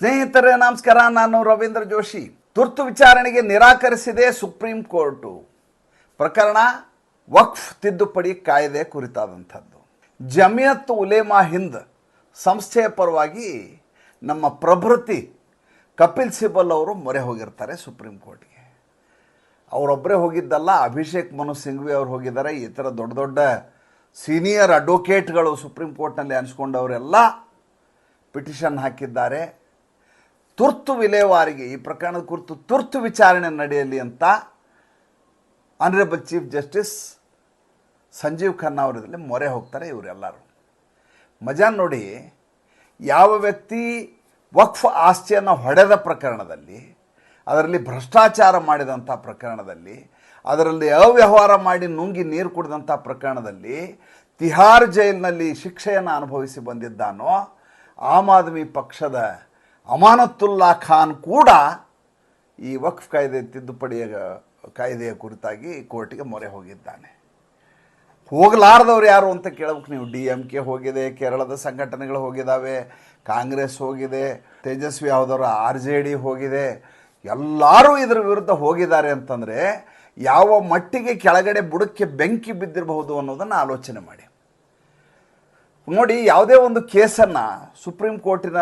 ಸ್ನೇಹಿತರೇ, ನಮಸ್ಕಾರ. ನಾನು ರವೀಂದ್ರ ಜೋಶಿ. ತುರ್ತು ವಿಚಾರಣೆಗೆ ನಿರಾಕರಿಸಿದೆ ಸುಪ್ರೀಂ ಕೋರ್ಟು. ಪ್ರಕರಣ ವಕ್ಫ್ ತಿದ್ದುಪಡಿ ಕಾಯ್ದೆ ಕುರಿತಾದಂಥದ್ದು. ಜಮಿಯತ್ ಉಲೇಮಾ ಹಿಂದ್ ಸಂಸ್ಥೆಯ ಪರವಾಗಿ ನಮ್ಮ ಪ್ರಭೃತಿ ಕಪಿಲ್ ಸಿಬಲ್ ಅವರು ಮೊರೆ ಹೋಗಿರ್ತಾರೆ ಸುಪ್ರೀಂ ಕೋರ್ಟ್ಗೆ. ಅವರೊಬ್ಬರೇ ಹೋಗಿದ್ದಲ್ಲ, ಅಭಿಷೇಕ್ ಮನು ಸಿಂಘ್ವಿ ಅವರು ಹೋಗಿದ್ದಾರೆ. ಈ ಥರ ದೊಡ್ಡ ದೊಡ್ಡ ಸೀನಿಯರ್ ಅಡ್ವೊಕೇಟ್ಗಳು ಸುಪ್ರೀಂ ಕೋರ್ಟ್ನಲ್ಲಿ ಅನಿಸ್ಕೊಂಡವರೆಲ್ಲ ಪಿಟಿಷನ್ ಹಾಕಿದ್ದಾರೆ. ತುರ್ತು ವಿಲೇವಾರಿಗೆ, ಈ ಪ್ರಕರಣದ ಕುರಿತು ತುರ್ತು ವಿಚಾರಣೆ ನಡೆಯಲಿ ಅಂತ honourable chief justice Sanjiv Khanna ಅವರಲ್ಲಿ ಮೊರೆ ಹೋಗ್ತಾರೆ ಇವರೆಲ್ಲರೂ. ಮಜಾನ್ ನೋಡಿ, ಯಾವ ವ್ಯಕ್ತಿ ವಕ್ಫ್ ಆಸ್ತಿಯನ್ನು ಹೊಡೆದ ಪ್ರಕರಣದಲ್ಲಿ, ಅದರಲ್ಲಿ ಭ್ರಷ್ಟಾಚಾರ ಮಾಡಿದಂಥ ಪ್ರಕರಣದಲ್ಲಿ, ಅದರಲ್ಲಿ ಅವ್ಯವಹಾರ ಮಾಡಿ ನುಂಗಿ ನೀರು ಕುಡಿದಂಥ ಪ್ರಕರಣದಲ್ಲಿ ತಿಹಾರ್ ಜೈಲಿನಲ್ಲಿ ಶಿಕ್ಷೆಯನ್ನು ಅನುಭವಿಸಿ ಬಂದಿದ್ದಾನೋ, ಆಮ್ ಆದ್ಮಿ ಪಕ್ಷದ ಅಮಾನತುಲ್ಲಾ ಖಾನ್ ಕೂಡ ಈ ವಕ್ಫ್ ಕಾಯ್ದೆ ತಿದ್ದುಪಡಿಯ ಕಾಯ್ದೆಯ ಕುರಿತಾಗಿ ಕೋರ್ಟಿಗೆ ಮೊರೆ ಹೋಗಿದ್ದಾನೆ. ಹೋಗಲಾರ್ದವ್ರು ಯಾರು ಅಂತ ಕೇಳಬೇಕು ನೀವು. ಡಿ ಎಂ ಕೆ ಹೋಗಿದೆ, ಕೇರಳದ ಸಂಘಟನೆಗಳು ಹೋಗಿದ್ದಾವೆ, ಕಾಂಗ್ರೆಸ್ ಹೋಗಿದೆ, ತೇಜಸ್ವಿ ಯಾವ್ದಾರು ಆರ್ ಜೆ ಡಿ ಹೋಗಿದೆ. ಎಲ್ಲರೂ ಇದರ ವಿರುದ್ಧ ಹೋಗಿದ್ದಾರೆ ಅಂತಂದರೆ ಯಾವ ಮಟ್ಟಿಗೆ ಕೆಳಗಡೆ ಬುಡಕ್ಕೆ ಬೆಂಕಿ ಬಿದ್ದಿರಬಹುದು ಅನ್ನೋದನ್ನು ಆಲೋಚನೆ ಮಾಡಿ. ನೋಡಿ, ಯಾವುದೇ ಒಂದು ಕೇಸನ್ನು ಸುಪ್ರೀಂ ಕೋರ್ಟಿನ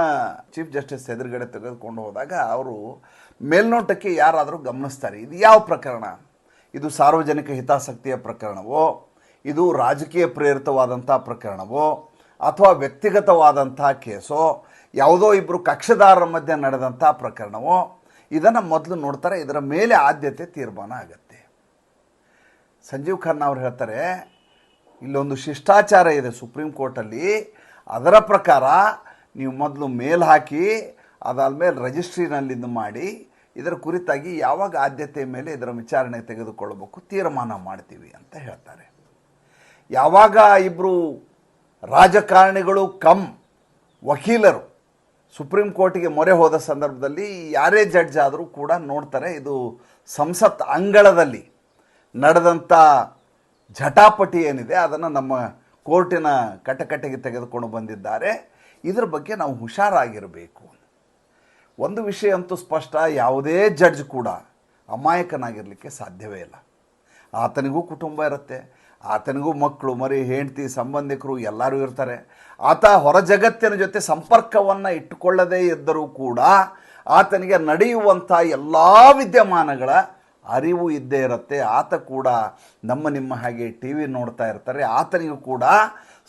ಚೀಫ್ ಜಸ್ಟಿಸ್ ಎದುರುಗಡೆ ತೆಗೆದುಕೊಂಡು ಹೋದಾಗ ಅವರು ಮೇಲ್ನೋಟಕ್ಕೆ ಯಾರಾದರೂ ಗಮನಿಸ್ತಾರೆ. ಇದು ಯಾವ ಪ್ರಕರಣ? ಇದು ಸಾರ್ವಜನಿಕ ಹಿತಾಸಕ್ತಿಯ ಪ್ರಕರಣವೋ? ಇದು ರಾಜಕೀಯ ಪ್ರೇರಿತವಾದಂಥ ಪ್ರಕರಣವೋ? ಅಥವಾ ವ್ಯಕ್ತಿಗತವಾದಂಥ ಕೇಸೋ? ಯಾವುದೋ ಇಬ್ಬರು ಕಕ್ಷದಾರರ ಮಧ್ಯೆ ನಡೆದಂಥ ಪ್ರಕರಣವೋ? ಇದನ್ನು ಮೊದಲು ನೋಡ್ತಾರೆ. ಇದರ ಮೇಲೆ ಆದ್ಯತೆ ತೀರ್ಮಾನ ಆಗುತ್ತೆ. ಸಂಜೀವ್ ಖನ್ನಾ ಅವ್ರು ಹೇಳ್ತಾರೆ ಇಲ್ಲೊಂದು ಶಿಷ್ಟಾಚಾರ ಇದೆ ಸುಪ್ರೀಂ ಕೋರ್ಟಲ್ಲಿ. ಅದರ ಪ್ರಕಾರ ನೀವು ಮೊದಲು ಮೇಲ್ ಹಾಕಿ, ಅದಾದಮೇಲೆ ರಿಜಿಸ್ಟ್ರಿನಲ್ಲಿ ಇದು ಮಾಡಿ, ಇದರ ಕುರಿತಾಗಿ ಯಾವಾಗ ಆದ್ಯತೆ ಮೇಲೆ ಇದರ ವಿಚಾರಣೆ ತೆಗೆದುಕೊಳ್ಳಬೇಕು, ತೀರ್ಮಾನ ಮಾಡ್ತೀವಿ ಅಂತ ಹೇಳ್ತಾರೆ. ಯಾವಾಗ ಇಬ್ಬರು ರಾಜಕಾರಣಿಗಳು, ಕಮ್ ವಕೀಲರು ಸುಪ್ರೀಂ ಕೋರ್ಟಿಗೆ ಮೊರೆ ಹೋದ ಸಂದರ್ಭದಲ್ಲಿ ಯಾರೇ ಜಡ್ಜ್ ಆದರೂ ಕೂಡ ನೋಡ್ತಾರೆ, ಇದು ಸಂಸತ್ ಅಂಗಳದಲ್ಲಿ ನಡೆದಂಥ ಝಟಾಪಟಿ ಏನಿದೆ, ಅದನ್ನು ನಮ್ಮ ಕೋರ್ಟಿನ ಕಟಕಟೆಗೆ ತೆಗೆದುಕೊಂಡು ಬಂದಿದ್ದಾರೆ. ಇದರ ಬಗ್ಗೆ ನಾವು ಹುಷಾರಾಗಿರಬೇಕು. ಒಂದು ವಿಷಯ ಅಂತೂ ಸ್ಪಷ್ಟ, ಯಾವುದೇ ಜಡ್ಜ್ ಕೂಡ ಅಮಾಯಕನಾಗಿರಲಿಕ್ಕೆ ಸಾಧ್ಯವೇ ಇಲ್ಲ. ಆತನಿಗೂ ಕುಟುಂಬ ಇರುತ್ತೆ, ಆತನಿಗೂ ಮಕ್ಕಳು, ಮರಿ, ಹೆಂಡತಿ, ಸಂಬಂಧಿಕರು ಎಲ್ಲರೂ ಇರ್ತಾರೆ. ಆತ ಹೊರ ಜಗತ್ತಿನ ಜೊತೆ ಸಂಪರ್ಕವನ್ನು ಇಟ್ಟುಕೊಳ್ಳದೇ ಇದ್ದರೂ ಕೂಡ ಆತನಿಗೆ ನಡೆಯುವಂಥ ಎಲ್ಲ ವಿದ್ಯಮಾನಗಳ ಅರಿವು ಇದ್ದೇ ಇರುತ್ತೆ. ಆತ ಕೂಡ ನಮ್ಮ ನಿಮ್ಮ ಹಾಗೆ ಟಿ ವಿ ನೋಡ್ತಾ ಇರ್ತಾರೆ. ಆತನಿಗೂ ಕೂಡ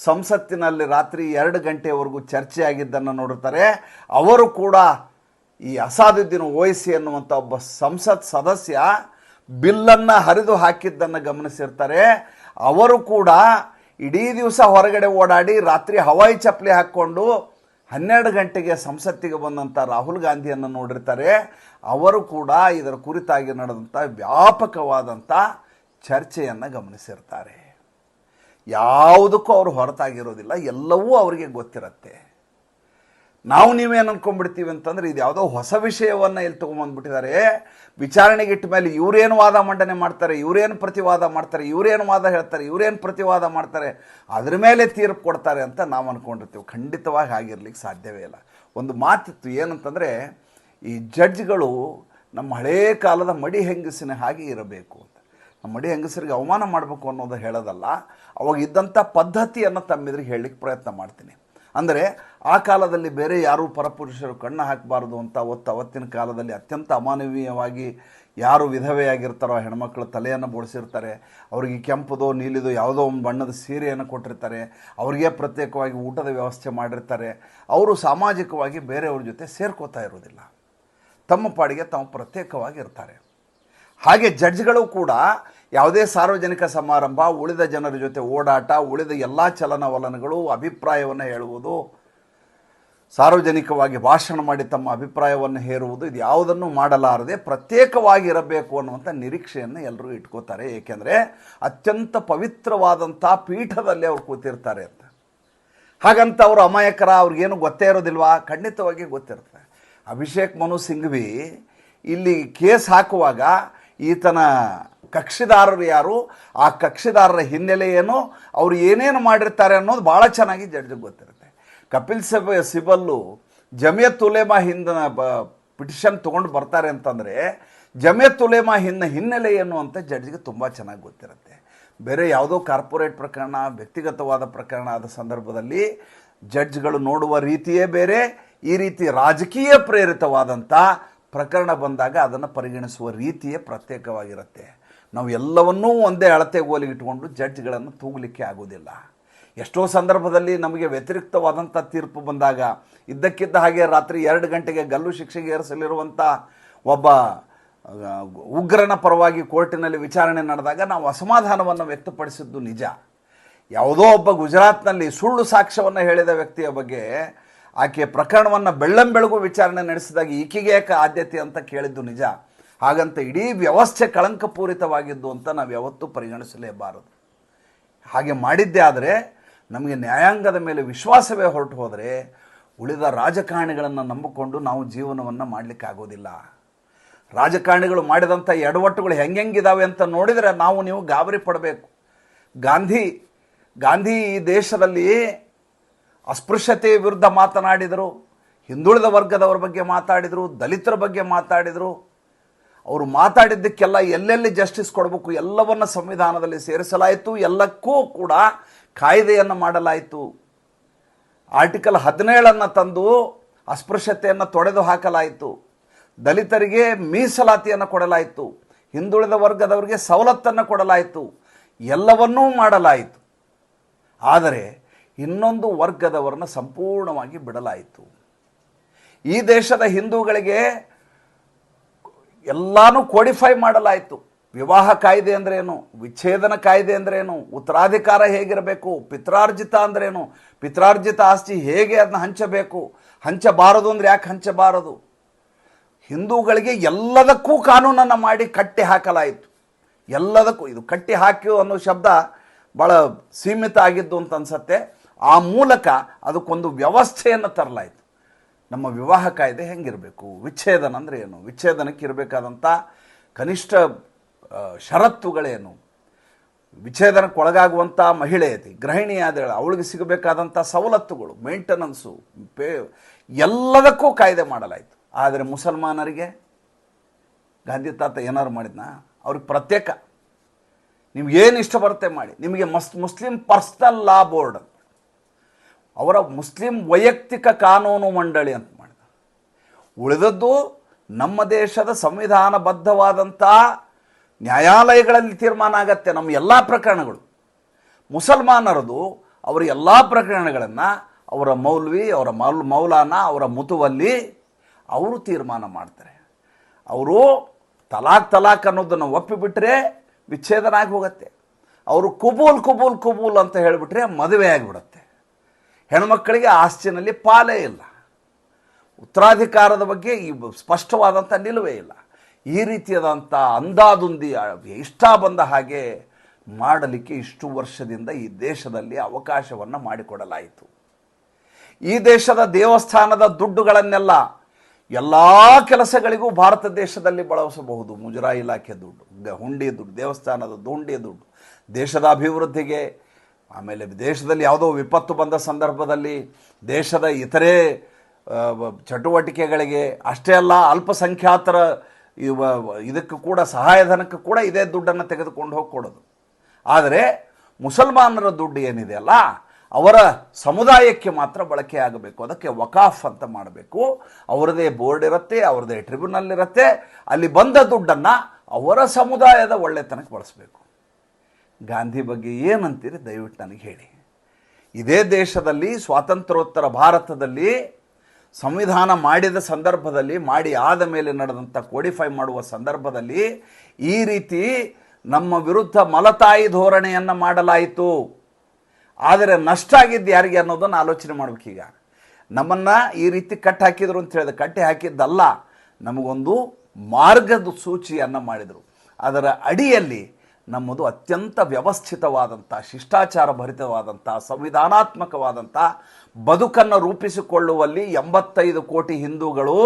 ಸಂಸತ್ತಿನಲ್ಲಿ ರಾತ್ರಿ ಎರಡು ಗಂಟೆವರೆಗೂ ಚರ್ಚೆ ಆಗಿದ್ದನ್ನು ನೋಡುತ್ತಾರೆ. ಅವರು ಕೂಡ ಈ ಅಸಾದುದ್ದೀನ್ ಓವೈಸಿ ಅನ್ನುವಂಥ ಒಬ್ಬ ಸಂಸತ್ ಸದಸ್ಯ ಬಿಲ್ಲನ್ನು ಹರಿದು ಹಾಕಿದ್ದನ್ನು ಗಮನಿಸಿರ್ತಾರೆ. ಅವರು ಕೂಡ ಇಡೀ ದಿವಸ ಹೊರಗಡೆ ಓಡಾಡಿ ರಾತ್ರಿ ಹವಾಯಿ ಚಪ್ಪಲಿ ಹಾಕ್ಕೊಂಡು ಹನ್ನೆರಡು ಗಂಟೆಗೆ ಸಂಸತ್ತಿಗೆ ಬಂದಂಥ ರಾಹುಲ್ ಗಾಂಧಿಯನ್ನು ನೋಡಿರ್ತಾರೆ. ಅವರು ಕೂಡ ಇದರ ಕುರಿತಾಗಿ ನಡೆದಂಥ ವ್ಯಾಪಕವಾದಂಥ ಚರ್ಚೆಯನ್ನು ಗಮನಿಸಿರ್ತಾರೆ. ಯಾವುದಕ್ಕೂ ಅವರು ಹೊರತಾಗಿರೋದಿಲ್ಲ. ಎಲ್ಲವೂ ಅವರಿಗೆ ಗೊತ್ತಿರುತ್ತೆ. ನಾವು ನೀವೇನು ಅನ್ಕೊಂಡ್ಬಿಡ್ತೀವಿ ಅಂತಂದ್ರೆ ಇದು ಯಾವುದೋ ಹೊಸ ವಿಷಯವನ್ನು ಇಲ್ಲಿ ತೊಗೊಂಬಂದ್ಬಿಟ್ಟಿದ್ದಾರೆ ವಿಚಾರಣೆಗೆ ಇಟ್ಟ ಮೇಲೆ ಇವರೇನು ವಾದ ಮಂಡನೆ ಮಾಡ್ತಾರೆ, ಇವರೇನು ಪ್ರತಿವಾದ ಮಾಡ್ತಾರೆ, ಇವರೇನು ವಾದ ಹೇಳ್ತಾರೆ, ಇವರೇನು ಪ್ರತಿವಾದ ಮಾಡ್ತಾರೆ, ಅದ್ರ ಮೇಲೆ ತೀರ್ಪು ಕೊಡ್ತಾರೆ ಅಂತ ನಾವು ಅಂದ್ಕೊಂಡಿರ್ತೀವಿ ಖಂಡಿತವಾಗಿ ಆಗಿರ್ಲಿಕ್ಕೆ ಸಾಧ್ಯವೇ ಇಲ್ಲ. ಒಂದು ಮಾತಿತ್ತು ಏನಂತಂದರೆ, ಈ ಜಡ್ಜ್ಗಳು ನಮ್ಮ ಹಳೇ ಕಾಲದ ಮಡಿ ಹೆಂಗಸಿನ ಹಾಗೆ ಇರಬೇಕು ಅಂತ. ನಮ್ಮ ಮಡಿ ಹೆಂಗಸರಿಗೆ ಅವಮಾನ ಮಾಡಬೇಕು ಅನ್ನೋದು ಹೇಳೋದಲ್ಲ, ಅವಾಗ ಇದ್ದಂಥ ಪದ್ಧತಿಯನ್ನು ತಮ್ಮೆದುರಿಗೆ ಹೇಳಲಿಕ್ಕೆ ಪ್ರಯತ್ನ ಮಾಡ್ತೀನಿ. ಅಂದರೆ ಆ ಕಾಲದಲ್ಲಿ ಬೇರೆ ಯಾರೂ ಪರಪುರುಷರು ಕಣ್ಣು ಹಾಕಬಾರ್ದು ಅಂತ ಒತ್ತು ಅವತ್ತಿನ ಕಾಲದಲ್ಲಿ ಅತ್ಯಂತ ಅಮಾನವೀಯವಾಗಿ ಯಾರು ವಿಧವೆಯಾಗಿರ್ತಾರೋ ಹೆಣ್ಮಕ್ಳು ತಲೆಯನ್ನು ಬೋಡಿಸಿರ್ತಾರೆ ಅವರಿಗೆ ಕೆಂಪುದೋ ನೀಲಿದೋ ಯಾವುದೋ ಒಂದು ಬಣ್ಣದ ಸೀರೆಯನ್ನು ಕೊಟ್ಟಿರ್ತಾರೆ, ಅವರಿಗೆ ಪ್ರತ್ಯೇಕವಾಗಿ ಊಟದ ವ್ಯವಸ್ಥೆ ಮಾಡಿರ್ತಾರೆ, ಅವರು ಸಾಮಾಜಿಕವಾಗಿ ಬೇರೆಯವ್ರ ಜೊತೆ ಸೇರ್ಕೋತಾ ಇರೋದಿಲ್ಲ ತಮ್ಮ ಪಾಡಿಗೆ ತಾವು ಪ್ರತ್ಯೇಕವಾಗಿ ಇರ್ತಾರೆ ಹಾಗೆ ಜಡ್ಜ್ಗಳು ಕೂಡ ಯಾವುದೇ ಸಾರ್ವಜನಿಕ ಸಮಾರಂಭ, ಉಳಿದ ಜನರ ಜೊತೆ ಓಡಾಟ, ಉಳಿದ ಎಲ್ಲ ಚಲನವಲನಗಳು ಅಭಿಪ್ರಾಯವನ್ನು ಹೇಳುವುದು, ಸಾರ್ವಜನಿಕವಾಗಿ ಭಾಷಣ ಮಾಡಿ ತಮ್ಮ ಅಭಿಪ್ರಾಯವನ್ನು ಹೇರುವುದು, ಇದು ಯಾವುದನ್ನು ಮಾಡಲಾರದೆ ಪ್ರತ್ಯೇಕವಾಗಿ ಇರಬೇಕು ಅನ್ನುವಂಥ ನಿರೀಕ್ಷೆಯನ್ನು ಎಲ್ಲರೂ ಇಟ್ಕೋತಾರೆ. ಏಕೆಂದರೆ ಅತ್ಯಂತ ಪವಿತ್ರವಾದಂಥ ಪೀಠದಲ್ಲಿ ಅವ್ರು ಕೂತಿರ್ತಾರೆ ಅಂತ. ಹಾಗಂತ ಅವರು ಅಮಾಯಕರ ಅವ್ರಿಗೇನು ಗೊತ್ತೇ ಇರೋದಿಲ್ವಾ? ಖಂಡಿತವಾಗಿ ಗೊತ್ತಿರುತ್ತೆ. ಅಭಿಷೇಕ್ ಮನು ಸಿಂಘ್ವಿ ಇಲ್ಲಿ ಕೇಸ್ ಹಾಕುವಾಗ ಈತನ ಕಕ್ಷಿದಾರರು ಯಾರು? ಆ ಕಕ್ಷಿದಾರರ ಹಿನ್ನೆಲೆ ಏನು? ಅವರು ಏನೇನು ಮಾಡಿರ್ತಾರೆ ಅನ್ನೋದು ಭಾಳ ಚೆನ್ನಾಗಿ ಜಡ್ಜಿಗೆ ಗೊತ್ತಿರುತ್ತೆ. ಕಪಿಲ್ ಸಿಬ, ಸಿಬಲ್ಲು ಜಮಿಯತ್ ಉಲೇಮಾ ಹಿಂದ ಪಿಟಿಷನ್ ತೊಗೊಂಡು ಬರ್ತಾರೆ ಅಂತಂದರೆ, ಜಮಿಯತ್ ಉಲೇಮಾ ಹಿಂದ ಹಿನ್ನೆಲೆ ಏನು ಅಂತ ಜಡ್ಜಿಗೆ ತುಂಬ ಚೆನ್ನಾಗಿ ಗೊತ್ತಿರುತ್ತೆ. ಬೇರೆ ಯಾವುದೋ ಕಾರ್ಪೊರೇಟ್ ಪ್ರಕರಣ, ವ್ಯಕ್ತಿಗತವಾದ ಪ್ರಕರಣ ಆದ ಸಂದರ್ಭದಲ್ಲಿ ಜಡ್ಜ್ಗಳು ನೋಡುವ ರೀತಿಯೇ ಬೇರೆ, ಈ ರೀತಿ ರಾಜಕೀಯ ಪ್ರೇರಿತವಾದಂಥ ಪ್ರಕರಣ ಬಂದಾಗ ಅದನ್ನು ಪರಿಗಣಿಸುವ ರೀತಿಯೇ ಪ್ರತ್ಯೇಕವಾಗಿರುತ್ತೆ. ನಾವು ಎಲ್ಲವನ್ನೂ ಒಂದೇ ಅಳತೆಗೋಲಿಗೆ ಇಟ್ಕೊಂಡು ಜಡ್ಜ್ಗಳನ್ನು ತೂಗಲಿಕ್ಕೆ ಆಗೋದಿಲ್ಲ ಎಷ್ಟೋ ಸಂದರ್ಭದಲ್ಲಿ ನಮಗೆ ವ್ಯತಿರಿಕ್ತವಾದಂಥ ತೀರ್ಪು ಬಂದಾಗ, ಇದ್ದಕ್ಕಿದ್ದ ಹಾಗೆ ರಾತ್ರಿ ಎರಡು ಗಂಟೆಗೆ ಗಲ್ಲು ಶಿಕ್ಷೆಗೆ ಏರಿಸಲಿರುವಂಥ ಒಬ್ಬ ಉಗ್ರನ ಪರವಾಗಿ ಕೋರ್ಟಿನಲ್ಲಿ ವಿಚಾರಣೆ ನಡೆದಾಗ ನಾವು ಅಸಮಾಧಾನವನ್ನು ವ್ಯಕ್ತಪಡಿಸಿದ್ದು ನಿಜ. ಯಾವುದೋ ಒಬ್ಬ ಗುಜರಾತ್ನಲ್ಲಿ ಸುಳ್ಳು ಸಾಕ್ಷ್ಯವನ್ನು ಹೇಳಿದ ವ್ಯಕ್ತಿಯ ಬಗ್ಗೆ ಆಕೆ ಪ್ರಕರಣವನ್ನು ಬೆಳ್ಳಂಬೆಳಗು ವಿಚಾರಣೆ ನಡೆಸಿದಾಗ ಈಕೆಗೆ ಆದ್ಯತೆ ಅಂತ ಕೇಳಿದ್ದು ನಿಜ. ಹಾಗಂತ ಇಡೀ ವ್ಯವಸ್ಥೆ ಕಳಂಕಪೂರಿತವಾಗಿದ್ದು ಅಂತ ನಾವು ಯಾವತ್ತೂ ಪರಿಗಣಿಸಲೇಬಾರದು. ಹಾಗೆ ಮಾಡಿದ್ದೇ ಆದರೆ ನಮಗೆ ನ್ಯಾಯಾಂಗದ ಮೇಲೆ ವಿಶ್ವಾಸವೇ ಹೊರಟು ಹೋದರೆ ಉಳಿದ ರಾಜಕಾರಣಿಗಳನ್ನು ನಂಬಿಕೊಂಡು ನಾವು ಜೀವನವನ್ನು ಮಾಡಲಿಕ್ಕಾಗೋದಿಲ್ಲ ರಾಜಕಾರಣಿಗಳು ಮಾಡಿದಂಥ ಎಡವಟ್ಟುಗಳು ಹೆಂಗೆಂಗಿದಾವೆ ಅಂತ ನೋಡಿದರೆ ನಾವು ನೀವು ಗಾಬರಿ ಪಡಬೇಕು. ಗಾಂಧಿ ಗಾಂಧಿ ಈ ದೇಶದಲ್ಲಿ ಅಸ್ಪೃಶ್ಯತೆಯ ವಿರುದ್ಧ ಮಾತನಾಡಿದರು, ಹಿಂದುಳಿದ ವರ್ಗದವರ ಬಗ್ಗೆ ಮಾತಾಡಿದರು, ದಲಿತರ ಬಗ್ಗೆ ಮಾತಾಡಿದರು ಅವರು ಮಾತಾಡಿದ್ದಕ್ಕೆಲ್ಲ ಎಲ್ಲೆಲ್ಲಿ ಜಸ್ಟಿಸ್ ಕೊಡಬೇಕು, ಎಲ್ಲವನ್ನ ಸಂವಿಧಾನದಲ್ಲಿ ಸೇರಿಸಲಾಯಿತು, ಎಲ್ಲಕ್ಕೂ ಕೂಡ ಕಾಯ್ದೆಯನ್ನು ಮಾಡಲಾಯಿತು. ಆರ್ಟಿಕಲ್ ಹದಿನೇಳನ್ನು ತಂದು ಅಸ್ಪೃಶ್ಯತೆಯನ್ನು ತೊಡೆದು ಹಾಕಲಾಯಿತು. ದಲಿತರಿಗೆ ಮೀಸಲಾತಿಯನ್ನು ಕೊಡಲಾಯಿತು. ಹಿಂದುಳಿದ ವರ್ಗದವರಿಗೆ ಸವಲತ್ತನ್ನು ಕೊಡಲಾಯಿತು. ಎಲ್ಲವನ್ನೂ ಮಾಡಲಾಯಿತು. ಆದರೆ ಇನ್ನೊಂದು ವರ್ಗದವರನ್ನು ಸಂಪೂರ್ಣವಾಗಿ ಬಿಡಲಾಯಿತು. ಈ ದೇಶದ ಹಿಂದೂಗಳಿಗೆ ಎಲ್ಲಾನು ಕೋಡಿಫೈ ಮಾಡಲಾಯಿತು. ವಿವಾಹ ಕಾಯ್ದೆ ಅಂದ್ರೇನು? ವಿಚ್ಛೇದನ ಕಾಯ್ದೆ ಅಂದ್ರೇನು? ಉತ್ತರಾಧಿಕಾರ ಹೇಗಿರಬೇಕು? ಪಿತ್ರಾರ್ಜಿತ ಅಂದ್ರೇನು? ಪಿತ್ರಾರ್ಜಿತ ಆಸ್ತಿ ಹೇಗೆ ಅದನ್ನ ಹಂಚಬೇಕು? ಹಂಚಬಾರದು ಅಂದ್ರೆ ಯಾಕೆ ಹಂಚಬಾರದು? ಹಿಂದೂಗಳಿಗೆ ಎಲ್ಲದಕ್ಕೂ ಕಾನೂನನ್ನು ಮಾಡಿ ಕಟ್ಟಿ ಹಾಕಲಾಯಿತು. ಎಲ್ಲದಕ್ಕೂ, ಇದು ಕಟ್ಟಿ ಹಾಕಿ ಅನ್ನೋ ಶಬ್ದ ಭಾಳ ಸೀಮಿತ ಆಗಿದ್ದು ಅಂತ ಅನ್ಸತ್ತೆ. ಆ ಮೂಲಕ ಅದಕ್ಕೊಂದು ವ್ಯವಸ್ಥೆಯನ್ನು ತರಲಾಯಿತು. ನಮ್ಮ ವಿವಾಹ ಕಾಯ್ದೆ ಹೆಂಗಿರಬೇಕು? ವಿಚ್ಛೇದನ ಅಂದರೆ ಏನು? ವಿಚ್ಛೇದನಕ್ಕೆ ಇರಬೇಕಾದಂಥ ಕನಿಷ್ಠ ಷರತ್ತುಗಳೇನು? ವಿಚ್ಛೇದನಕ್ಕೆ ಒಳಗಾಗುವಂಥ ಮಹಿಳೆ ಐತಿ ಗೃಹಿಣಿ ಆದಳು, ಅವಳಿಗೆ ಸಿಗಬೇಕಾದಂಥ ಸವಲತ್ತುಗಳು ಮೇಂಟೆನೆನ್ಸು ಪೇ, ಎಲ್ಲದಕ್ಕೂ ಕಾಯ್ದೆ ಮಾಡಲಾಯಿತು. ಆದರೆ ಮುಸಲ್ಮಾನರಿಗೆ, ಗಾಂಧಿ ತಾತ ಏನಾರು ಮಾಡಿದ್ನ? ಅವ್ರಿಗೆ ಪ್ರತ್ಯೇಕ. ನಿಮ್ಗೆ ಏನು ಇಷ್ಟ ಬರುತ್ತೆ ಮಾಡಿ. ನಿಮಗೆ ಮಸ್, ಮುಸ್ಲಿಂ ಪರ್ಸ್ನಲ್ ಲಾ ಬೋರ್ಡ್ ಅವರ ಮುಸ್ಲಿಂ ವೈಯಕ್ತಿಕ ಕಾನೂನು ಮಂಡಳಿ ಅಂತ ಮಾಡಿದ. ಉಳಿದದ್ದು ನಮ್ಮ ದೇಶದ ಸಂವಿಧಾನಬದ್ಧವಾದಂಥ ನ್ಯಾಯಾಲಯಗಳಲ್ಲಿ ತೀರ್ಮಾನ ಆಗತ್ತೆ ನಮ್ಮ ಎಲ್ಲ ಪ್ರಕರಣಗಳು. ಮುಸಲ್ಮಾನರದು ಅವರ ಎಲ್ಲ ಪ್ರಕರಣಗಳನ್ನು ಅವರ ಮೌಲ್ವಿ, ಅವರ ಮೌಲ್, ಮೌಲಾನ, ಅವರ ಮುತುವಲ್ಲಿ ಅವರು ತೀರ್ಮಾನ ಮಾಡ್ತಾರೆ. ಅವರು ತಲಾಕ್ ತಲಾಕ್ ಅನ್ನೋದನ್ನು ಒಪ್ಪಿಬಿಟ್ರೆ ವಿಚ್ಛೇದನ ಆಗಿ ಹೋಗುತ್ತೆ. ಅವರು ಕುಬೂಲ್ ಕುಬೂಲ್ ಕುಬೂಲ್ ಅಂತ ಹೇಳಿಬಿಟ್ರೆ ಮದುವೆ ಆಗಿಬಿಡುತ್ತೆ ಹೆಣ್ಮಕ್ಕಳಿಗೆ ಆಸ್ತಿನಲ್ಲಿ ಪಾಲೇ ಇಲ್ಲ. ಉತ್ತರಾಧಿಕಾರದ ಬಗ್ಗೆ ಈ ಸ್ಪಷ್ಟವಾದಂಥ ನಿಲುವೇ ಇಲ್ಲ. ಈ ರೀತಿಯಾದಂಥ ಅಂದಾದುಂದಿ ಇಷ್ಟ ಬಂದ ಹಾಗೆ ಮಾಡಲಿಕ್ಕೆ ಇಷ್ಟು ವರ್ಷದಿಂದ ಈ ದೇಶದಲ್ಲಿ ಅವಕಾಶವನ್ನು ಮಾಡಿಕೊಡಲಾಯಿತು. ಈ ದೇಶದ ದೇವಸ್ಥಾನದ ದುಡ್ಡುಗಳನ್ನೆಲ್ಲ ಎಲ್ಲ ಕೆಲಸಗಳಿಗೂ ಭಾರತ ದೇಶದಲ್ಲಿ ಬಳಸಬಹುದು. ಮುಜರಾ ಇಲಾಖೆ ದುಡ್ಡು ಹುಂಡಿ ದುಡ್ಡು, ದೇವಸ್ಥಾನದ ಹುಂಡಿ ದುಡ್ಡು, ದೇಶದ ಅಭಿವೃದ್ಧಿಗೆ ಆಮೇಲೆ ದೇಶದಲ್ಲಿ ಯಾವುದೋ ವಿಪತ್ತು ಬಂದ ಸಂದರ್ಭದಲ್ಲಿ ದೇಶದ ಇತರೆ ಚಟುವಟಿಕೆಗಳಿಗೆ ಅಷ್ಟೇ ಅಲ್ಲ, ಅಲ್ಪಸಂಖ್ಯಾತರ ಇವ ಇದಕ್ಕೆ ಕೂಡ ಸಹಾಯಧನಕ್ಕೆ ಕೂಡ ಇದೇ ದುಡ್ಡನ್ನು ತೆಗೆದುಕೊಂಡು ಹೋಗಿ ಕೊಡೋದು ಆದರೆ ಮುಸಲ್ಮಾನರ ದುಡ್ಡು ಏನಿದೆ ಅಲ್ಲ, ಅವರ ಸಮುದಾಯಕ್ಕೆ ಮಾತ್ರ ಬಳಕೆ ಆಗಬೇಕು. ಅದಕ್ಕೆ ವಕಾಫ್ ಅಂತ ಮಾಡಬೇಕು. ಅವರದೇ ಬೋರ್ಡ್ ಇರುತ್ತೆ, ಅವರದೇ ಟ್ರಿಬ್ಯುನಲ್ ಇರುತ್ತೆ. ಅಲ್ಲಿ ಬಂದ ದುಡ್ಡನ್ನು ಅವರ ಸಮುದಾಯದ ಒಳ್ಳೆತನಕ್ಕೆ ಬಳಸಬೇಕು. ಗಾಂಧಿ ಬಗ್ಗೆ ಏನಂತೀರಿ ದಯವಿಟ್ಟು ನನಗೆ ಹೇಳಿ. ಇದೇ ದೇಶದಲ್ಲಿ, ಸ್ವಾತಂತ್ರ್ಯೋತ್ತರ ಭಾರತದಲ್ಲಿ ಸಂವಿಧಾನ ಮಾಡಿದ ಸಂದರ್ಭದಲ್ಲಿ, ಮಾಡಿ ಆದ ಮೇಲೆ ನಡೆದಂಥ ಕೋಡಿಫೈ ಮಾಡುವ ಸಂದರ್ಭದಲ್ಲಿ ಈ ರೀತಿ ನಮ್ಮ ವಿರುದ್ಧ ಮಲತಾಯಿ ಧೋರಣೆಯನ್ನು ಮಾಡಲಾಯಿತು. ಆದರೆ ನಷ್ಟ ಆಗಿದ್ದು ಯಾರಿಗೆ ಅನ್ನೋದನ್ನು ಆಲೋಚನೆ ಮಾಡಬೇಕೀಗ ನಮ್ಮನ್ನು ಈ ರೀತಿ ಕಟ್ಟಿ ಹಾಕಿದ್ರು ಅಂತ ಹೇಳಿದ ಕಟ್ಟಿ ಹಾಕಿದ್ದಲ್ಲ, ನಮಗೊಂದು ಮಾರ್ಗದ ಸೂಚಿಯನ್ನು ಮಾಡಿದರು. ಅದರ ಅಡಿಯಲ್ಲಿ ನಮ್ಮದು ಅತ್ಯಂತ ವ್ಯವಸ್ಥಿತವಾದಂಥ ಶಿಷ್ಟಾಚಾರ ಭರಿತವಾದಂಥ ಸಂವಿಧಾನಾತ್ಮಕವಾದಂಥ ಬದುಕನ್ನು ರೂಪಿಸಿಕೊಳ್ಳುವಲ್ಲಿ ಎಂಬತ್ತೈದು ಕೋಟಿ ಹಿಂದೂಗಳು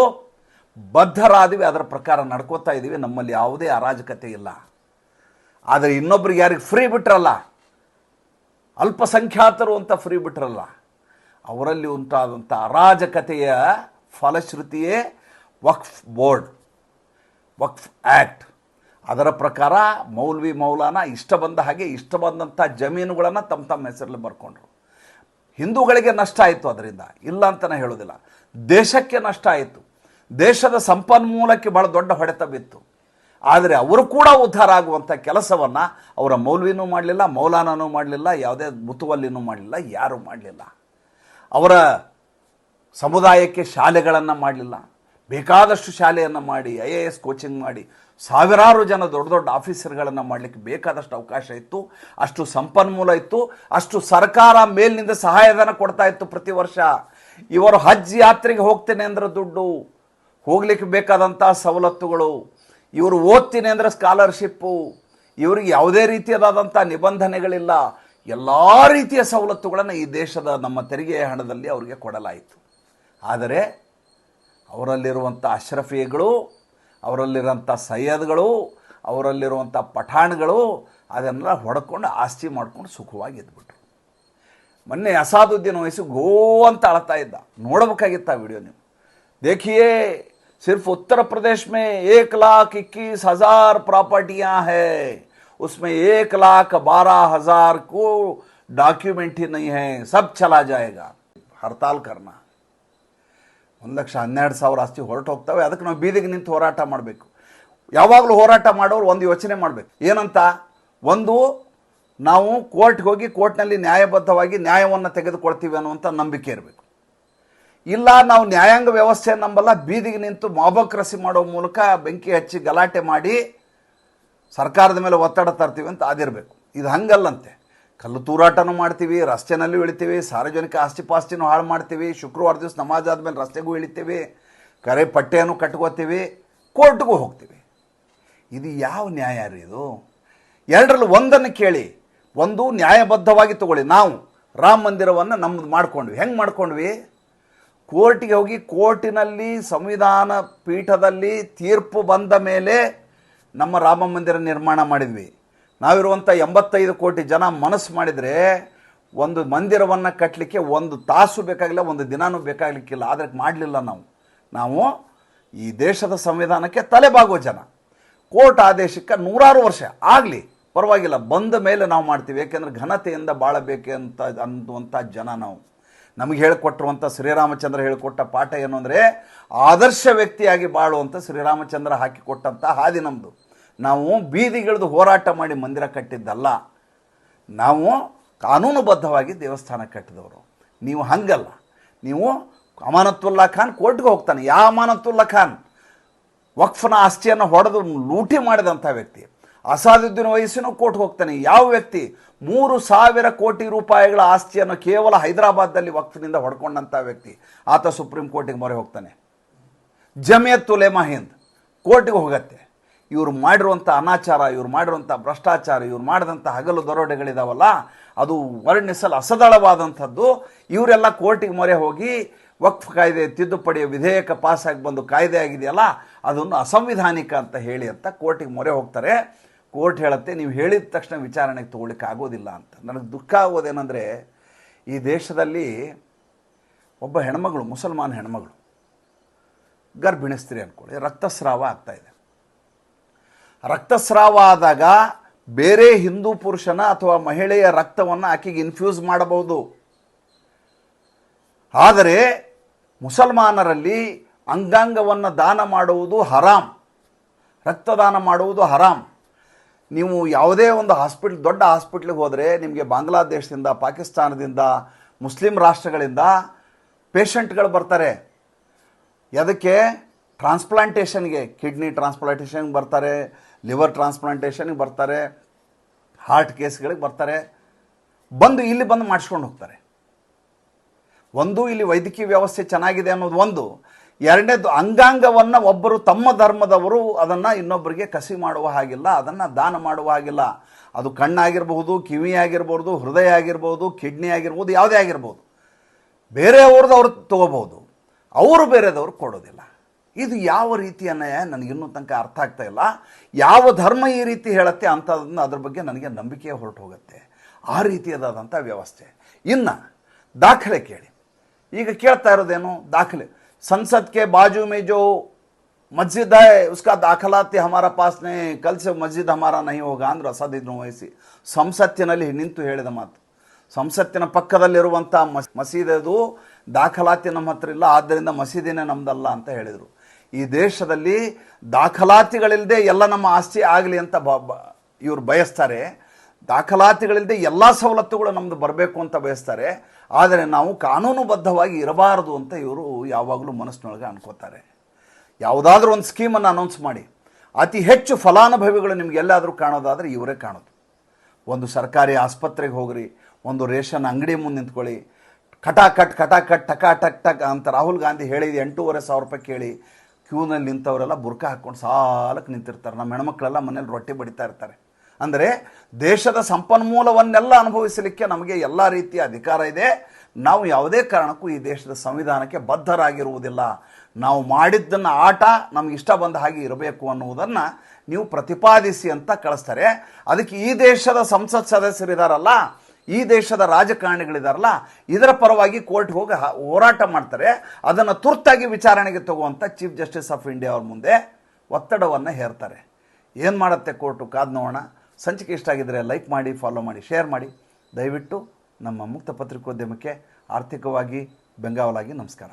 ಬದ್ಧರಾದಿವೆ. ಅದರ ಪ್ರಕಾರ ನಡ್ಕೋತಾ ಇದ್ದೀವಿ. ನಮ್ಮಲ್ಲಿ ಯಾವುದೇ ಅರಾಜಕತೆ ಇಲ್ಲ. ಆದರೆ ಇನ್ನೊಬ್ರಿಗೆ ಯಾರಿಗೆ ಫ್ರೀ ಬಿಟ್ರಲ್ಲ? ಅಲ್ಪಸಂಖ್ಯಾತರು ಅಂತ ಫ್ರೀ ಬಿಟ್ರಲ್ಲ? ಅವರಲ್ಲಿ ಉಂಟಾದಂಥ ಅರಾಜಕತೆಯ ಫಲಶ್ರುತಿಯೇ ವಕ್ಫ್ ಬೋರ್ಡ್, ವಕ್ಫ್ ಆ್ಯಕ್ಟ್ ಅದರ ಪ್ರಕಾರ ಮೌಲ್ವಿ ಮೌಲಾನ ಇಷ್ಟ ಬಂದ ಹಾಗೆ ಇಷ್ಟ ಬಂದಂಥ ಜಮೀನುಗಳನ್ನು ತಮ್ಮ ತಮ್ಮ ಹೆಸರಲ್ಲಿ ಬರ್ಕೊಂಡ್ರು. ಹಿಂದೂಗಳಿಗೆ ನಷ್ಟ ಆಯಿತು ಅದರಿಂದ. ಇಲ್ಲ ಅಂತ ನಾನು ಹೇಳೋದಿಲ್ಲ. ದೇಶಕ್ಕೆ ನಷ್ಟ ಆಯಿತು. ದೇಶದ ಸಂಪನ್ಮೂಲಕ್ಕೆ ಬಹಳ ದೊಡ್ಡ ಹೊಡೆತ ಬಿತ್ತು. ಆದರೆ ಅವರು ಕೂಡ ಉದ್ಧಾರ ಆಗುವಂಥ ಕೆಲಸವನ್ನು ಅವರ ಮೌಲ್ವಿನೂ ಮಾಡಲಿಲ್ಲ, ಮೌಲಾನನೂ ಮಾಡಲಿಲ್ಲ, ಯಾವುದೇ ಮುತುವಲ್ಲಿನೂ ಮಾಡಲಿಲ್ಲ, ಯಾರೂ ಮಾಡಲಿಲ್ಲ. ಅವರ ಸಮುದಾಯಕ್ಕೆ ಶಾಲೆಗಳನ್ನು ಮಾಡಲಿಲ್ಲ. ಬೇಕಾದಷ್ಟು ಶಾಲೆಯನ್ನು ಮಾಡಿ, ಐ ಎ ಎಸ್ ಕೋಚಿಂಗ್ ಮಾಡಿ ಸಾವಿರಾರು ಜನ ದೊಡ್ಡ ದೊಡ್ಡ ಆಫೀಸರ್ಗಳನ್ನು ಮಾಡಲಿಕ್ಕೆ ಬೇಕಾದಷ್ಟು ಅವಕಾಶ ಇತ್ತು. ಅಷ್ಟು ಸಂಪನ್ಮೂಲ ಇತ್ತು. ಅಷ್ಟು ಸರ್ಕಾರ ಮೇಲಿನಿಂದ ಸಹಾಯಧನ ಕೊಡ್ತಾ ಇತ್ತು ಪ್ರತಿ ವರ್ಷ. ಇವರು ಹಜ್ ಯಾತ್ರೆಗೆ ಹೋಗ್ತೇನೆ ಅಂದ್ರೆ ದುಡ್ಡು. ಹೋಗ್ಲಿಕ್ಕೆ ಬೇಕಾದಂಥ ಸವಲತ್ತುಗಳು. ಇವರು ಓದ್ತೀನಿ ಅಂದರೆ ಸ್ಕಾಲರ್ಶಿಪ್ಪು. ಇವರಿಗೆ ಯಾವುದೇ ರೀತಿಯಾದಂಥ ನಿಬಂಧನೆಗಳಿಲ್ಲ. ಎಲ್ಲ ರೀತಿಯ ಸವಲತ್ತುಗಳನ್ನು ಈ ದೇಶದ ನಮ್ಮ ತೆರಿಗೆ ಹಣದಲ್ಲಿ ಅವರಿಗೆ ಕೊಡಲಾಯಿತು. ಆದರೆ ಅವರಲ್ಲಿರುವಂಥ ಅಶ್ರಫಿಗಳು ಅವರಲ್ಲಿರುವಂಥ ಸೈಯದ್ಗಳು ಅವರಲ್ಲಿರುವಂಥ ಪಠಾಣ್ಗಳು ಅದನ್ನೆಲ್ಲ ಹೊಡ್ಕೊಂಡು ಆಸ್ತಿ ಮಾಡ್ಕೊಂಡು ಸುಖವಾಗಿ ಇದ್ಬಿಟ್ರು ಮೊನ್ನೆ ಅಸಾದುದ್ದೀನ್ ವಯಸ್ಸು ಗೋ ಅಂತ ಅಳ್ತಾ ಇದ್ದ ನೋಡಬೇಕಾಗಿತ್ತು ಆ ವಿಡಿಯೋ ನೀವು देखिए सिर्फ उत्तर प्रदेश में एक लाख इक्कीस हजार प्रॉपर्टियां हैं उसमें एक लाख बारह हजार को डॉक्यूमेंट ही नहीं है सब चला जाएगा हड़ताल करना ಒಂದು ಲಕ್ಷ ಹನ್ನೆರಡು ಸಾವಿರ ಆಸ್ತಿ ಹೊರಟು ಹೋಗ್ತವೆ. ಅದಕ್ಕೆ ನಾವು ಬೀದಿಗೆ ನಿಂತು ಹೋರಾಟ ಮಾಡಬೇಕು. ಯಾವಾಗಲೂ ಹೋರಾಟ ಮಾಡೋರು ಒಂದು ಯೋಚನೆ ಮಾಡಬೇಕು. ಏನಂತ? ಒಂದು, ನಾವು ಕೋರ್ಟ್ಗೆ ಹೋಗಿ ಕೋರ್ಟ್ನಲ್ಲಿ ನ್ಯಾಯಬದ್ಧವಾಗಿ ನ್ಯಾಯವನ್ನು ತೆಗೆದುಕೊಳ್ತೀವಿ ಅನ್ನುವಂಥ ನಂಬಿಕೆ ಇರಬೇಕು. ಇಲ್ಲ, ನಾವು ನ್ಯಾಯಾಂಗ ವ್ಯವಸ್ಥೆ ನಂಬಲ್ಲ, ಬೀದಿಗೆ ನಿಂತು ಮಾಬಕ್ರಸಿ ಮಾಡೋ ಮೂಲಕ ಬೆಂಕಿ ಹಚ್ಚಿ ಗಲಾಟೆ ಮಾಡಿ ಸರ್ಕಾರದ ಮೇಲೆ ಒತ್ತಡ ತರ್ತೀವಿ ಅಂತ ಅದಿರಬೇಕು. ಇದು ಹಂಗಲ್ಲಂತೆ. ಕಲ್ಲು ತೂರಾಟನೂ ಮಾಡ್ತೀವಿ, ರಸ್ತೆನಲ್ಲೂ ಇಳಿತೀವಿ, ಸಾರ್ವಜನಿಕ ಆಸ್ತಿಪಾಸ್ತಿನೂ ಹಾಳು ಮಾಡ್ತೀವಿ, ಶುಕ್ರವಾರ ದಿವಸ ನಮಾಜ್ ಆದಮೇಲೆ ರಸ್ತೆಗೂ ಇಳಿತೀವಿ, ಕರೆ ಪಟ್ಟೆಯನ್ನು ಕಟ್ಕೋತೀವಿ, ಕೋರ್ಟ್ಗೂ ಹೋಗ್ತೀವಿ. ಇದು ಯಾವ ನ್ಯಾಯ ರೀ ಇದು? ಎರಡರಲ್ಲಿ ಒಂದನ್ನು ಕೇಳಿ, ಒಂದು ನ್ಯಾಯಬದ್ಧವಾಗಿ ತಗೊಳ್ಳಿ. ನಾವು ರಾಮ ಮಂದಿರವನ್ನು ನಮ್ಮದು ಮಾಡ್ಕೊಂಡ್ವಿ. ಹೆಂಗೆ ಮಾಡ್ಕೊಂಡ್ವಿ? ಕೋರ್ಟಿಗೆ ಹೋಗಿ ಕೋರ್ಟಿನಲ್ಲಿ ಸಂವಿಧಾನ ಪೀಠದಲ್ಲಿ ತೀರ್ಪು ಬಂದ ಮೇಲೆ ನಮ್ಮ ರಾಮ ಮಂದಿರ ನಿರ್ಮಾಣ ಮಾಡಿದ್ವಿ. ನಾವಿರುವಂಥ ಎಂಬತ್ತೈದು ಕೋಟಿ ಜನ ಮನಸ್ಸು ಮಾಡಿದರೆ ಒಂದು ಮಂದಿರವನ್ನು ಕಟ್ಟಲಿಕ್ಕೆ ಒಂದು ತಾಸು ಬೇಕಾಗಿಲ್ಲ ಒಂದು ದಿನಾನೂ ಬೇಕಾಗಲಿಕ್ಕಿಲ್ಲ. ಆದರೆ ಮಾಡಲಿಲ್ಲ ನಾವು. ನಾವು ಈ ದೇಶದ ಸಂವಿಧಾನಕ್ಕೆ ತಲೆಬಾಗುವ ಜನ. ಕೋರ್ಟ್ ಆದೇಶಕ್ಕೆ ನೂರಾರು ವರ್ಷ. ಆಗಲಿ, ಪರವಾಗಿಲ್ಲ. ಬಂದ ಮೇಲೆ ನಾವು ಮಾಡ್ತೀವಿ. ಏಕೆಂದರೆ ಘನತೆಯಿಂದ ಬಾಳಬೇಕು ಅಂತ ಅನ್ನುವಂಥ ಜನ ನಾವು. ನಮಗೆ ಹೇಳಿಕೊಟ್ಟಿರುವಂಥ ಶ್ರೀರಾಮಚಂದ್ರ ಹೇಳಿಕೊಟ್ಟ ಪಾಠ ಏನು ಅಂದರೆ, ಆದರ್ಶ ವ್ಯಕ್ತಿಯಾಗಿ ಬಾಳುವಂಥ ಶ್ರೀರಾಮಚಂದ್ರ ಹಾಕಿಕೊಟ್ಟಂಥ ಹಾದಿ ನಮ್ಮದು ನಾವು ಬೀದಿಗಿಳಿದು ಹೋರಾಟ ಮಾಡಿ ಮಂದಿರ ಕಟ್ಟಿದ್ದಲ್ಲ, ನಾವು ಕಾನೂನುಬದ್ಧವಾಗಿ ದೇವಸ್ಥಾನ ಕಟ್ಟಿದವರು. ನೀವು ಹಂಗಲ್ಲ. ನೀವು ಅಮಾನತುಲ್ಲಾ ಖಾನ್ ಕೋರ್ಟ್ಗೆ ಹೋಗ್ತಾನೆ. ಯಾವ ಅಮಾನತುಲ್ಲಾ ಖಾನ್? ವಕ್ಫನ ಆಸ್ತಿಯನ್ನು ಹೊಡೆದು ಲೂಟಿ ಮಾಡಿದಂಥ ವ್ಯಕ್ತಿ. ಅಸಾದುದ್ದೀನ್ ವಯಸ್ಸಿನ ಕೋರ್ಟ್ಗೆ ಹೋಗ್ತಾನೆ. ಯಾವ ವ್ಯಕ್ತಿ? ಮೂರು ಸಾವಿರ ಕೋಟಿ ರೂಪಾಯಿಗಳ ಆಸ್ತಿಯನ್ನು ಕೇವಲ ಹೈದರಾಬಾದ್ದಲ್ಲಿ ವಕ್ಫನಿಂದ ಹೊಡ್ಕೊಂಡಂಥ ವ್ಯಕ್ತಿ. ಆತ ಸುಪ್ರೀಂ ಕೋರ್ಟಿಗೆ ಮೊರೆ ಹೋಗ್ತಾನೆ. ಜಮಿಯತ್ ಉಲೇಮಾ ಹಿಂದ್ ಕೋರ್ಟಿಗೆ ಹೋಗತ್ತೆ. ಇವರು ಮಾಡಿರುವಂಥ ಅನಾಚಾರ, ಇವ್ರು ಮಾಡಿರುವಂಥ ಭ್ರಷ್ಟಾಚಾರ, ಇವ್ರು ಮಾಡಿದಂಥ ಹಗಲು ದರೋಡೆಗಳಿದಾವಲ್ಲ, ಅದು ವರ್ಣಿಸಲು ಅಸದಳವಾದಂಥದ್ದು. ಇವರೆಲ್ಲ ಕೋರ್ಟಿಗೆ ಮೊರೆ ಹೋಗಿ ವಕ್ಫ್ ಕಾಯ್ದೆ, ತಿದ್ದುಪಡಿಯ ವಿಧೇಯಕ ಪಾಸಾಗಿ ಬಂದು ಕಾಯ್ದೆ ಆಗಿದೆಯಲ್ಲ ಅದನ್ನು ಅಸಂವಿಧಾನಿಕ ಅಂತ ಹೇಳಿ ಅಂತ ಕೋರ್ಟಿಗೆ ಮೊರೆ ಹೋಗ್ತಾರೆ. ಕೋರ್ಟ್ ಹೇಳುತ್ತೆ, ನೀವು ಹೇಳಿದ ತಕ್ಷಣ ವಿಚಾರಣೆಗೆ ತೊಗೊಳಿಕ್ಕೆ ಆಗೋದಿಲ್ಲ ಅಂತ. ನನಗೆ ದುಃಖ ಆಗೋದೇನೆಂದರೆ ಈ ದೇಶದಲ್ಲಿ ಒಬ್ಬ ಹೆಣ್ಮಗಳು, ಮುಸಲ್ಮಾನ್ ಹೆಣ್ಮಗಳು ಗರ್ಭಿಣಿ ಸ್ತ್ರೀ ಅಂದ್ಕೊಳ್ಳಿ ರಕ್ತಸ್ರಾವ ಆಗ್ತಾಯಿದೆ ರಕ್ತಸ್ರಾವ ಆದಾಗ ಬೇರೆ ಹಿಂದೂ ಪುರುಷನ ಅಥವಾ ಮಹಿಳೆಯ ರಕ್ತವನ್ನು ಆಕೆಗೆ ಇನ್ಫ್ಯೂಸ್ ಮಾಡಬಹುದು. ಆದರೆ ಮುಸಲ್ಮಾನರಲ್ಲಿ ಅಂಗಾಂಗವನ್ನು ದಾನ ಮಾಡುವುದು ಹರಾಮ್. ರಕ್ತದಾನ ಮಾಡುವುದು ಹರಾಮ್. ನೀವು ಯಾವುದೇ ಒಂದು ಹಾಸ್ಪಿಟ್ಲ್, ದೊಡ್ಡ ಹಾಸ್ಪಿಟ್ಲಿಗೆ ಹೋದರೆ ನಿಮಗೆ ಬಾಂಗ್ಲಾದೇಶದಿಂದ, ಪಾಕಿಸ್ತಾನದಿಂದ, ಮುಸ್ಲಿಂ ರಾಷ್ಟ್ರಗಳಿಂದ ಪೇಷಂಟ್ಗಳು ಬರ್ತಾರೆ. ಅದಕ್ಕೆ ಟ್ರಾನ್ಸ್ಪ್ಲಾಂಟೇಷನ್ಗೆ. ಕಿಡ್ನಿ ಟ್ರಾನ್ಸ್ಪ್ಲಾಂಟೇಷನ್ಗೆ ಬರ್ತಾರೆ. ಲಿವರ್ ಟ್ರಾನ್ಸ್ಪ್ಲಾಂಟೇಷನ್ಗೆ ಬರ್ತಾರೆ, ಹಾರ್ಟ್ ಕೇಸ್ಗಳಿಗೆ ಬರ್ತಾರೆ, ಬಂದು ಇಲ್ಲಿ ಬಂದು ಮಾಡಿಸ್ಕೊಂಡು ಹೋಗ್ತಾರೆ. ಒಂದು ಇಲ್ಲಿ ವೈದ್ಯಕೀಯ ವ್ಯವಸ್ಥೆ ಚೆನ್ನಾಗಿದೆ ಅನ್ನೋದು ಒಂದು. ಎರಡನೇದು ಅಂಗಾಂಗವನ್ನು ಒಬ್ಬರು ತಮ್ಮ ಧರ್ಮದವರು ಅದನ್ನು ಇನ್ನೊಬ್ಬರಿಗೆ ಕಸಿ ಮಾಡುವ ಹಾಗಿಲ್ಲ, ಅದನ್ನು ದಾನ ಮಾಡುವ ಹಾಗಿಲ್ಲ. ಅದು ಕಣ್ಣಾಗಿರಬಹುದು ಕಿವಿ ಆಗಿರ್ಬೋದು ಹೃದಯ ಆಗಿರ್ಬೋದು ಕಿಡ್ನಿ ಆಗಿರ್ಬೋದು ಯಾವುದೇ ಆಗಿರ್ಬೋದು ಬೇರೆಯವ್ರದ್ದು ಅವ್ರು ತೊಗೋಬೋದು ಅವರು ಬೇರೆದವ್ರು ಕೊಡೋದಿಲ್ಲ. ಇದು ಯಾವ ರೀತಿ ನಯ ನನಗಿನ್ನೂ ತನಕ ಅರ್ಥ ಆಗ್ತಾ ಇಲ್ಲ. ಯಾವ ಧರ್ಮ ಈ ರೀತಿ ಹೇಳುತ್ತೆ ಅಂಥದ್ದನ್ನ ಅದ್ರ ಬಗ್ಗೆ ನನಗೆ ನಂಬಿಕೆ ಹೊರಟು ಹೋಗುತ್ತೆ. ಆ ರೀತಿಯದಾದಂಥ ವ್ಯವಸ್ಥೆ. ಇನ್ನು ದಾಖಲೆ ಕೇಳಿ. ಈಗ ಕೇಳ್ತಾ ಇರೋದೇನು? ದಾಖಲೆ. ಸಂಸತ್ಗೆ ಬಾಜು ಮೇಜೋ ಮಸ್ಜಿದ್ ಉಸ್ಕಾ ದಾಖಲಾತಿ ಹಮಾರ ಪಾಸ್ನೆ ಕಲ್ಸಿ ಮಸ್ಜಿದ್ ಹಮಾರ ನಹಿ ಹೋಗ ಅಂದ್ರೆ ಅಸಾದಿದ್ನು ವಹಿಸಿ ಸಂಸತ್ತಿನಲ್ಲಿ ನಿಂತು ಹೇಳಿದ ಮಾತು. ಸಂಸತ್ತಿನ ಪಕ್ಕದಲ್ಲಿರುವಂಥ ಮಸ್ ಮಸೀದದು ದಾಖಲಾತಿ ನಮ್ಮ ಹತ್ರ ಇಲ್ಲ ಆದ್ದರಿಂದ ಮಸೀದಿನೇ ನಮ್ಮದಲ್ಲ ಅಂತ ಹೇಳಿದರು. ಈ ದೇಶದಲ್ಲಿ ದಾಖಲಾತಿಗಳಿಲ್ಲದೆ ಎಲ್ಲ ನಮ್ಮ ಆಸ್ತಿ ಆಗಲಿ ಅಂತ ಬ ಇವರು ಬಯಸ್ತಾರೆ. ದಾಖಲಾತಿಗಳಿಲ್ಲದೆ ಎಲ್ಲ ಸವಲತ್ತುಗಳು ನಮ್ಮದು ಬರಬೇಕು ಅಂತ ಬಯಸ್ತಾರೆ. ಆದರೆ ನಾವು ಕಾನೂನುಬದ್ಧವಾಗಿ ಇರಬಾರದು ಅಂತ ಇವರು ಯಾವಾಗಲೂ ಮನಸ್ಸಿನೊಳಗೆ ಅನ್ಕೋತಾರೆ. ಯಾವುದಾದ್ರೂ ಒಂದು ಸ್ಕೀಮನ್ನು ಅನೌನ್ಸ್ ಮಾಡಿ. ಅತಿ ಹೆಚ್ಚು ಫಲಾನುಭವಿಗಳು ನಿಮ್ಗೆ ಎಲ್ಲಾದರೂ ಕಾಣೋದಾದರೆ ಇವರೇ ಕಾಣೋದು. ಒಂದು ಸರ್ಕಾರಿ ಆಸ್ಪತ್ರೆಗೆ ಹೋಗ್ರಿ, ಒಂದು ರೇಷನ್ ಅಂಗಡಿ ಮುಂದೆ ನಿಂತ್ಕೊಳ್ಳಿ. ಕಟಾಕಟ್ ಕಟಾಕಟ್, ಟಕ, ಟಕ್ ಟಕ್ ಅಂತ ರಾಹುಲ್ ಗಾಂಧಿ ಹೇಳಿದ ಎಂಟೂವರೆ ಸಾವಿರ ರೂಪಾಯಿ ಕೇಳಿ. ಕ್ಯೂನಲ್ಲಿ ನಿಂತವರೆಲ್ಲ ಬುರ್ಕ ಹಾಕ್ಕೊಂಡು ಸಾಲಕ್ಕೆ ನಿಂತಿರ್ತಾರೆ. ನಮ್ಮ ಹೆಣ್ಮಕ್ಳೆಲ್ಲ ಮನೇಲಿ ರೊಟ್ಟಿ ಬಡಿತಾ ಇರ್ತಾರೆ. ಅಂದರೆ ದೇಶದ ಸಂಪನ್ಮೂಲವನ್ನೆಲ್ಲ ಅನುಭವಿಸಲಿಕ್ಕೆ ನಮಗೆ ಎಲ್ಲ ರೀತಿಯ ಅಧಿಕಾರ ಇದೆ. ನಾವು ಯಾವುದೇ ಕಾರಣಕ್ಕೂ ಈ ದೇಶದ ಸಂವಿಧಾನಕ್ಕೆ ಬದ್ಧರಾಗಿರುವುದಿಲ್ಲ. ನಾವು ಮಾಡಿದ್ದನ್ನು ಆಟ ನಮ್ಗೆ ಇಷ್ಟ ಬಂದ ಹಾಗೆ ಇರಬೇಕು ಅನ್ನುವುದನ್ನು ನೀವು ಪ್ರತಿಪಾದಿಸಿ ಅಂತ ಕಳಿಸ್ತಾರೆ. ಅದಕ್ಕೆ ಈ ದೇಶದ ಸಂಸತ್ ಸದಸ್ಯರಿದಾರಲ್ಲ ಈ ದೇಶದ ರಾಜಕಾರಣಿಗಳಿದಾರಲ್ಲ, ಇದರ ಪರವಾಗಿ ಕೋರ್ಟ್ ಹೋಗಿ ಹೋರಾಟ ಮಾಡ್ತಾರೆ. ಅದನ್ನು ತುರ್ತಾಗಿ ವಿಚಾರಣೆಗೆ ತಗುವಂಥ ಚೀಫ್ ಜಸ್ಟಿಸ್ ಆಫ್ ಇಂಡಿಯಾ ಅವ್ರ ಮುಂದೆ ಒತ್ತಡವನ್ನು ಹೇರ್ತಾರೆ. ಏನು ಮಾಡುತ್ತೆ ಕೋರ್ಟು? ಕಾದು ನೋಡೋಣ. ಸಂಚಿಕೆ ಇಷ್ಟ ಆಗಿದ್ದರೆ ಲೈಕ್ ಮಾಡಿ, ಫಾಲೋ ಮಾಡಿ, ಶೇರ್ ಮಾಡಿ. ದಯವಿಟ್ಟು ನಮ್ಮ ಮುಕ್ತ ಪತ್ರಿಕೋದ್ಯಮಕ್ಕೆ ಆರ್ಥಿಕವಾಗಿ ಬೆಂಗಾವಲಾಗಿ ನಮಸ್ಕಾರ.